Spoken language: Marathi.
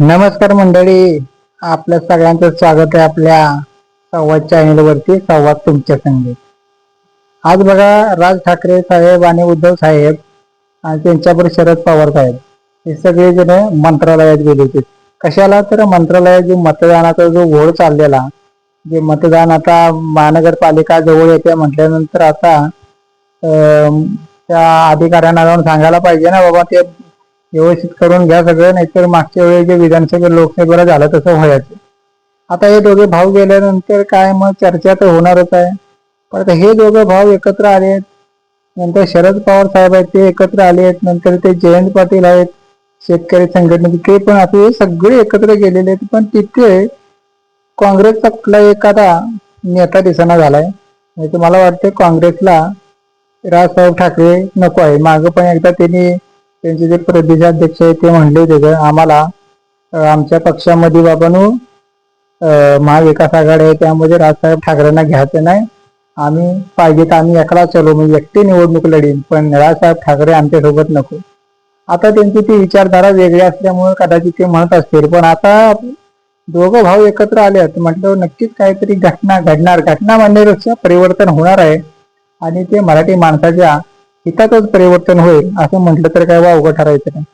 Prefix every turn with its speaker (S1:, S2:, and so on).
S1: नमस्कार मंडळी. आपल्या सगळ्यांचं स्वागत आहे आपल्या संवाद चॅनल वरती संवाद तुमच्या संगीत आज बघा राज ठाकरे साहेब आणि उद्धव साहेब आणि त्यांच्यावर शरद पवार साहेब हे सगळे जण मंत्रालयात गेले होते. कशाला? तर मंत्रालयात जो मतदानाचा जो घोळ चाललेला जे मतदान आता महानगरपालिका जवळ येते म्हटल्यानंतर आता त्या अधिकाऱ्यांना जाऊन सांगायला पाहिजे ना बाबा ते व्यवस्थित करून घ्या सगळं नाहीतर मागच्या वेळी जे विधानसभा लोकसभेला झालं तसं व्हायचं. आता हे दोघे भाऊ गेल्यानंतर काय मग चर्चा तर होणारच आहे. पण आता हे दोघे भाऊ एकत्र आले आहेत नंतर शरद पवार साहेब आहेत ते एकत्र आले आहेत नंतर ते जयंत पाटील आहेत शेतकरी संघटनेचे ते पण असे सगळे एकत्र गेलेले आहेत पण तिथे काँग्रेसचा कुठला एखादा नेता दिसना झालाय. म्हणजे मला वाटतं काँग्रेसला राजसाहेब ठाकरे नको आहे. मागं पण एकदा त्यांनी त्यांचे जे प्रदेशाध्यक्ष आहेत ते म्हणले होते का आम्हाला आमच्या पक्षामध्ये बाबांनो महाविकास आघाडी आहे त्यामध्ये राजसाहेब ठाकरेंना घ्यायचं नाही. आम्ही पाहिजे तर आम्ही एकला चलो मी एकटी निवडणूक लढीन पण राजसाहेब ठाकरे आमच्यासोबत नको. आता त्यांची ती विचारधारा वेगळी असल्यामुळे कदाचित ते म्हणत असतील पण आता दोघं भाऊ एकत्र आले आहेत म्हटलं नक्कीच काहीतरी घटना घडणार. घटना म्हणण्यापेक्षा परिवर्तन होणार आहे. आणि ते मराठी माणसाच्या हितातच परिवर्तन होईल असं म्हटलं तर काय वावगं ठरायचं नाही.